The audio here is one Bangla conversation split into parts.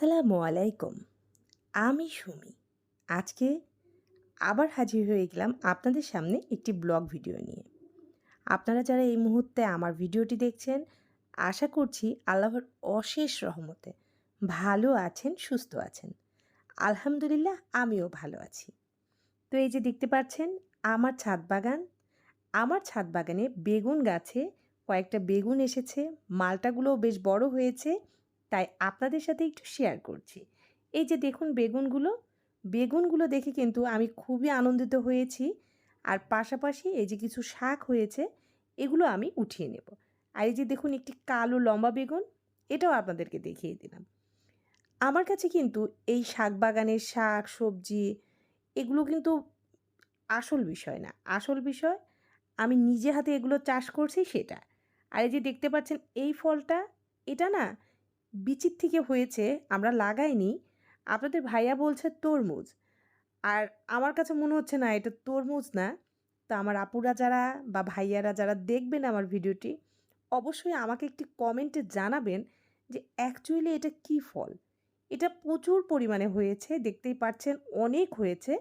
আসসালামু আলাইকুম। আমি সুমি। আজকে আবার হাজির হয়ে গেলাম আপনাদের সামনে একটি ব্লগ ভিডিও নিয়ে। আপনারা যারা এই মুহূর্তে আমার ভিডিওটি দেখছেন, আশা করছি আল্লাহর অশেষ রহমতে ভালো আছেন, সুস্থ আছেন। আলহামদুলিল্লাহ, আমিও ভালো আছি। তো এই যে দেখতে পাচ্ছেন, আমার ছাদ বাগান। আমার ছাদ বাগানে বেগুন গাছে কয়েকটা বেগুন এসেছে। মালটাগুলোও বেশ বড় হয়েছে। তাই আপনাদের সাথে একটু শেয়ার করছি। এই যে দেখুন বেগুনগুলো বেগুনগুলো দেখে কিন্তু আমি খুবই আনন্দিত হয়েছি। আর পাশাপাশি এই যে কিছু শাক হয়েছে, এগুলো আমি উঠিয়ে নেব। আর এই যে দেখুন একটি কালো লম্বা বেগুন, এটাও আপনাদেরকে দেখিয়ে দিলাম। আমার কাছে কিন্তু এই শাক বাগানের শাক, সবজি, এগুলো কিন্তু আসল বিষয় না। আসল বিষয়, আমি নিজে হাতে এগুলো চাষ করছি সেটা। আর এই যে দেখতে পাচ্ছেন এই ফলটা, এটা না বিচির থেকে হয়েছে, আমরা লাগাইনি। আপনাদের ভাইয়া বলছে তরমুজ। আর আমার কাছে মনে হচ্ছে না, এটা তরমুজ না। তো আমার আপুরা যারা বা ভাইয়ারা যারা দেখবেন আমার ভিডিওটি, অবশ্যই আমাকে একটি কমেন্টে জানাবেন যে অ্যাকচুয়ালি এটা কি ফল? এটা প্রচুর পরিমাণে হয়েছে, দেখতেই পাচ্ছেন অনেক হয়েছে।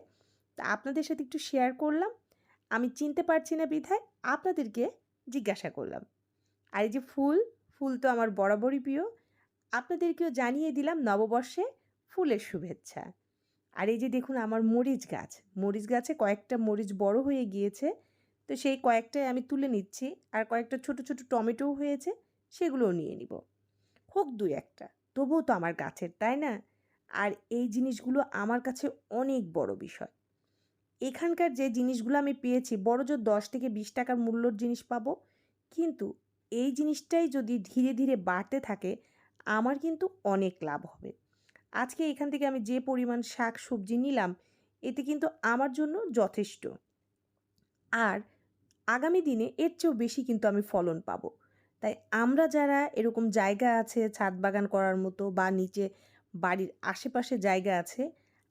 তা আপনাদের সাথে একটু শেয়ার করলাম। আমি চিনতে পারছি না বিধায় আপনাদেরকে জিজ্ঞাসা করলাম। আর এই যে ফুল ফুল তো আমার বরাবরই প্রিয়। আপনাদেরকেও জানিয়ে দিলাম নববর্ষে ফুলের শুভেচ্ছা। আর এই যে দেখুন আমার মরিচ গাছ, মরিচ গাছে কয়েকটা মরিচ বড় হয়ে গিয়েছে। তো সেই কয়েকটাই আমি তুলে নিচ্ছি আর কয়েকটা ছোট ছোট টমেটোও হয়েছে, সেগুলোও নিয়ে নিব। হোক দুই একটা, তবুও তো আমার গাছের, তাই না? আর এই জিনিসগুলো আমার কাছে অনেক বড় বিষয়। এখানকার যে জিনিসগুলো আমি পেয়েছি, বড় জোর দশ থেকে বিশ টাকার মূল্যর জিনিস পাবো। কিন্তু এই জিনিসটাই যদি ধীরে ধীরে বাড়তে থাকে আমার কিন্তু অনেক লাভ হবে। আজকে এখান থেকে আমি যে পরিমাণ শাক সবজি নিলাম, এতে কিন্তু আমার জন্য যথেষ্ট। আর আগামী দিনে এর চেয়েও বেশি কিন্তু আমি ফলন পাবো। তাই আমরা যারা এরকম জায়গা আছে, ছাদ বাগান করার মতো বা নিচে বাড়ির আশেপাশে জায়গা আছে,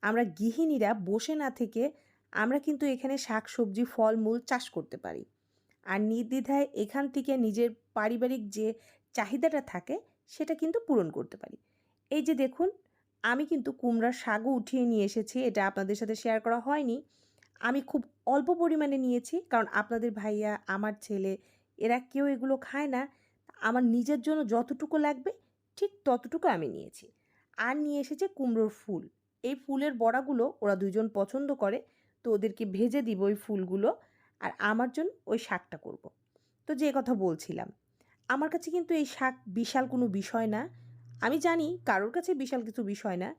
আমরা গৃহিণীরা বসে না থেকে আমরা কিন্তু এখানে শাক, সবজি, ফলমূল চাষ করতে পারি। আর নির্দ্বিধায় এখান থেকে নিজের পারিবারিক যে চাহিদাটা থাকে সেটা কিন্তু পূরণ করতে পারি। এই যে দেখুন, আমি কিন্তু কুমড়ার শাকও উঠিয়ে নিয়ে এসেছি, এটা আপনাদের সাথে শেয়ার করা হয়নি। আমি খুব অল্প পরিমাণে নিয়েছি, কারণ আপনাদের ভাইয়া, আমার ছেলে, এরা কেউ এগুলো খায় না। আমার নিজের জন্য যতটুকু লাগবে, ঠিক ততটুকু আমি নিয়েছি। আর নিয়ে এসেছে কুমড়োর ফুল। এই ফুলের বড়াগুলো ওরা দুজন পছন্দ করে, তো ওদেরকে ভেজে দিব ওই ফুলগুলো, আর আমার জন্য ওই শাকটা করব। তো যে কথা বলছিলাম আমার কাছে কিন্তু এই শাক বিশাল কোনো বিষয় না। আমি জানি কারোর কাছে বিশাল কিছু বিষয় না,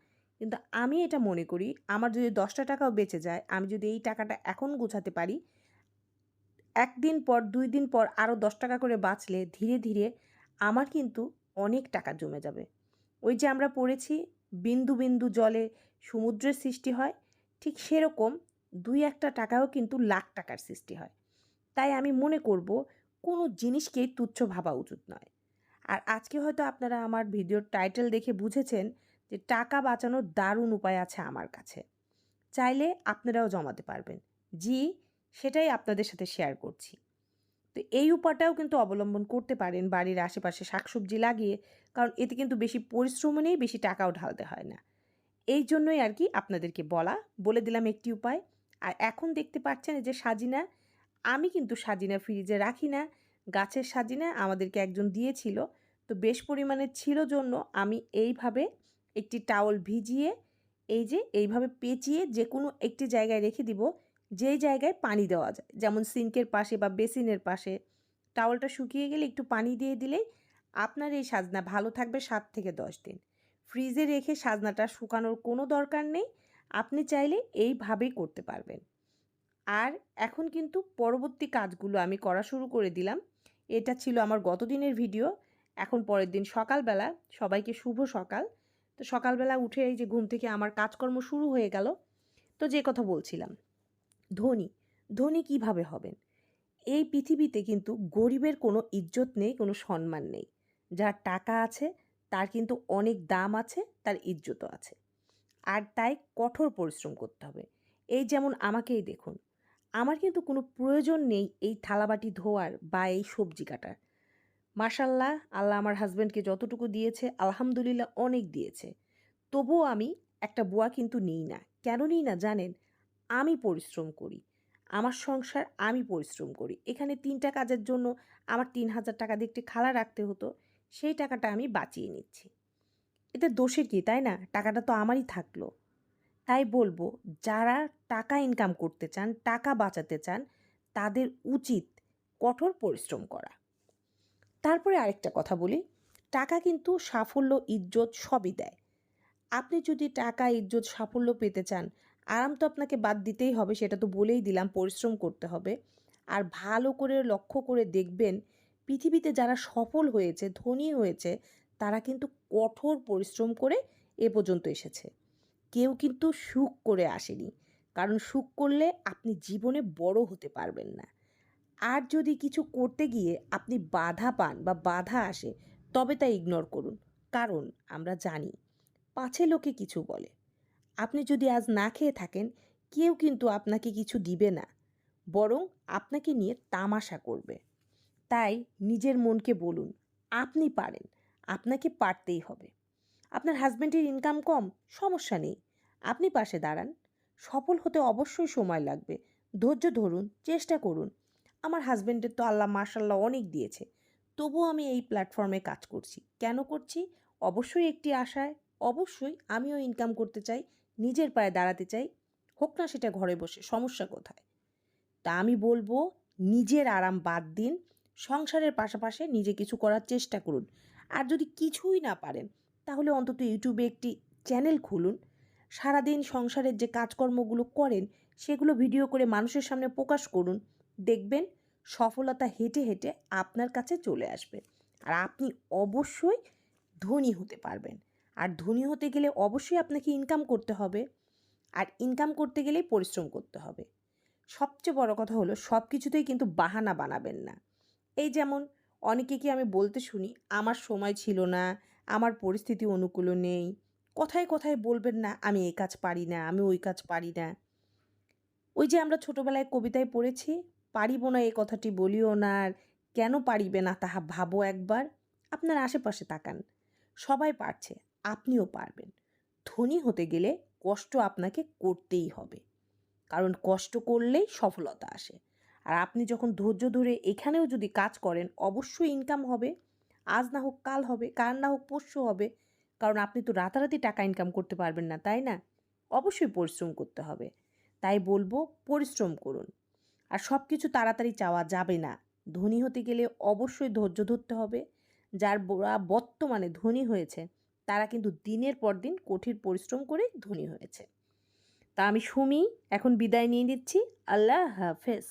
কিন্তু আমি এটা মনে করি, আমার যদি দশটা টাকাও বেঁচে যায়, আমি যদি এই টাকাটা এখন গোছাতে পারি, একদিন পর, দুই দিন পর আরও দশ টাকা করে বাঁচলে ধীরে ধীরে আমার কিন্তু অনেক টাকা জমে যাবে। ওই যে আমরা পড়েছি, বিন্দু বিন্দু জলে সমুদ্রের সৃষ্টি হয়, ঠিক সেরকম দুই একটা টাকাও কিন্তু লাখ টাকার সৃষ্টি হয়। তাই আমি মনে করব কোনো জিনিসকেই তুচ্ছ ভাবা উচিত নয়। আর আজকে হয়তো আপনারা আমার ভিডিওর টাইটেল দেখে বুঝেছেন যে টাকা বাঁচানোর দারুণ উপায় আছে আমার কাছে। চাইলে আপনারাও জমাতে পারবেন। জি, সেটাই আপনাদের সাথে শেয়ার করছি। তো এই উপায়টাও কিন্তু অবলম্বন করতে পারেন বাড়ির আশেপাশে শাকসবজি লাগিয়ে, কারণ এতে কিন্তু বেশি পরিশ্রম নেই, বেশি টাকাও ঢালতে হয় না। এই জন্যই আর কি আপনাদেরকে বলা, বলে দিলাম একটি উপায়। আর এখন দেখতে পাচ্ছেন যে সাজিনা আমি কিন্তু সাজিনা ফ্রিজে রাখি না। গাছের সাজিনা আমাদেরকে একজন দিয়েছিল। তো বেশ পরিমাণে ছিল জন্য আমি এইভাবে একটি টাওয়াল ভিজিয়ে, এই যে এইভাবে পেঁচিয়ে যে কোনো একটি জায়গায় রেখে দিব। যেই জায়গায় পানি দেওয়া যায়, যেমন সিঙ্কের পাশে বা বেসিনের পাশে। টাওয়ালটা শুকিয়ে গেলে একটু পানি দিয়ে দিলেই আপনার এই সাজনা ভালো থাকবে সাত থেকে দশ দিন। ফ্রিজে রেখে সাজনাটা শুকানোর কোনো দরকার নেই। আপনি চাইলে এইভাবেই করতে পারবেন। আর এখন কিন্তু পরবর্তী কাজগুলো আমি করা শুরু করে দিলাম। এটা ছিল আমার গতদিনের ভিডিও। এখন পরের দিন সকালবেলা। সবাইকে শুভ সকাল। তো সকালবেলা উঠে এই যে ঘুম থেকে আমার কাজকর্ম শুরু হয়ে গেল। তো যে কথা বলছিলাম, ধনী ধনী কীভাবে হবেন? এই পৃথিবীতে কিন্তু গরিবের কোনো ইজ্জত নেই, কোনো সম্মান নেই। যার টাকা আছে, তার কিন্তু অনেক দাম আছে, তার ইজ্জতও আছে। আর তাই কঠোর পরিশ্রম করতে হবে। এই যেমন আমাকেই দেখুন আমার কিন্তু কোনো প্রয়োজন নেই এই থালাবাটি ধোয়ার বা এই সবজি কাটার। মাসাল্লাহ আল্লাহ আমার হাজব্যান্ডকে যতটুকু দিয়েছে, আলহামদুলিল্লাহ অনেক দিয়েছে। তবুও আমি একটা বুয়া কিন্তু নিই না। কেন নিই না জানেন? আমি পরিশ্রম করি। আমার সংসার আমি পরিশ্রম করি। এখানে তিনটা কাজের জন্য আমার তিন হাজার টাকা দিয়ে একটি খালা রাখতে হতো। সেই টাকাটা আমি বাঁচিয়ে নিচ্ছি। এতে দোষের কি, তাই না? টাকাটা তো আমারই থাকল। তাই বলব, যারা টাকা ইনকাম করতে চান, টাকা বাঁচাতে চান, তাদের উচিত কঠোর পরিশ্রম করা। তারপরে আরেকটা কথা বলি, টাকা কিন্তু সাফল্য, ইজ্জত সবই দেয়। আপনি যদি টাকা, ইজ্জত, সাফল্য পেতে চান, আরাম তো আপনাকে বাদ দিতেই হবে, সেটা তো বলেই দিলাম, পরিশ্রম করতে হবে। আর ভালো করে লক্ষ্য করে দেখবেন, পৃথিবীতে যারা সফল হয়েছে, ধনী হয়েছে, তারা কিন্তু কঠোর পরিশ্রম করে এ পর্যন্ত এসেছে। কেউ কিন্তু সুখ করে আসেনি। কারণ সুখ করলে আপনি জীবনে বড় হতে পারবেন না। আর যদি কিছু করতে গিয়ে আপনি বাধা পান বা বাধা আসে, তবে তা ইগনোর করুন। কারণ আমরা জানি, পাছে লোকে কিছু বলে। আপনি যদি আজ না খেয়ে থাকেন, কেউ কিন্তু আপনাকে কিছু দিবে না। বরং আপনাকে নিয়ে তামাশা করবে। তাই নিজের মনকে বলুন, আপনি পারেন। আপনাকে পারতেই হবে। আপনার হাজব্যান্ডের ইনকাম কম, সমস্যা নেই। আপনি পাশে দাঁড়ান। সফল হতে অবশ্যই সময় লাগবে। ধৈর্য ধরুন, চেষ্টা করুন। আমার হাজব্যান্ডের তো আল্লাহ মার্শাল্লাহ অনেক দিয়েছে। তবুও আমি এই প্ল্যাটফর্মে কাজ করছি। কেন করছি? অবশ্যই একটি আশায়। অবশ্যই আমিও ইনকাম করতে চাই, নিজের পায়ে দাঁড়াতে চাই। হোক না সেটা ঘরে বসে, সমস্যা কোথায়? তা আমি বলব, নিজের আরাম বাদ দিন। সংসারের পাশাপাশি নিজে কিছু করার চেষ্টা করুন। আর যদি কিছুই না পারেন তাহলে অন্তত ইউটিউবে একটি চ্যানেল খুলুন। সারাদিন সংসারের যে কাজকর্মগুলো করেন, সেগুলো ভিডিও করে মানুষের সামনে প্রকাশ করুন। দেখবেন সফলতা হেঁটে হেঁটে আপনার কাছে চলে আসবে। আর আপনি অবশ্যই ধনী হতে পারবেন। আর ধনী হতে গেলে অবশ্যই আপনাকে ইনকাম করতে হবে। আর ইনকাম করতে গেলেই পরিশ্রম করতে হবে। সবচেয়ে বড় কথা হলো সব কিছুতেই কিন্তু বাহানা বানাবেন না। এই যেমন অনেকে কি আমি বলতে শুনি, আমার সময় ছিল না আমার পরিস্থিতি অনুকূলও নেই। কথায় কথায় বলবেন না, আমি এই কাজ পারি না, আমি ওই কাজ পারি না। ওই যে আমরা ছোটোবেলায় কবিতায় পড়েছি, পারিব না এই কথাটি বলিও না, আর কেন পারিবে না তাহা ভাবো একবার। আপনার আশেপাশে তাকান। সবাই পারছে, আপনিও পারবেন। ধনী হতে গেলে কষ্ট আপনাকে করতেই হবে। কারণ কষ্ট করলেই সফলতা আসে। আর আপনি যখন ধৈর্য ধরে এখানেও যদি কাজ করেন, অবশ্যই ইনকাম হবে। আজ না হোক কাল হবে, কাল না হোক পরশু হবে। কারণ আপনি তো রাতারাতি টাকা ইনকাম করতে পারবেন না, তাই না? অবশ্যই পরিশ্রম করতে হবে। তাই বলব, পরিশ্রম করুন। আর সব কিছু তাড়াতাড়ি চাওয়া যাবে না। ধনী হতে গেলে অবশ্যই ধৈর্য ধরতে হবে। যার বর্তমানে ধনী হয়েছে, তারা কিন্তু দিনের পর দিন কঠিন পরিশ্রম করে ধনী হয়েছে। তা আমি সুমি, এখন বিদায় নিয়ে নিচ্ছি। আল্লাহ হাফেজ।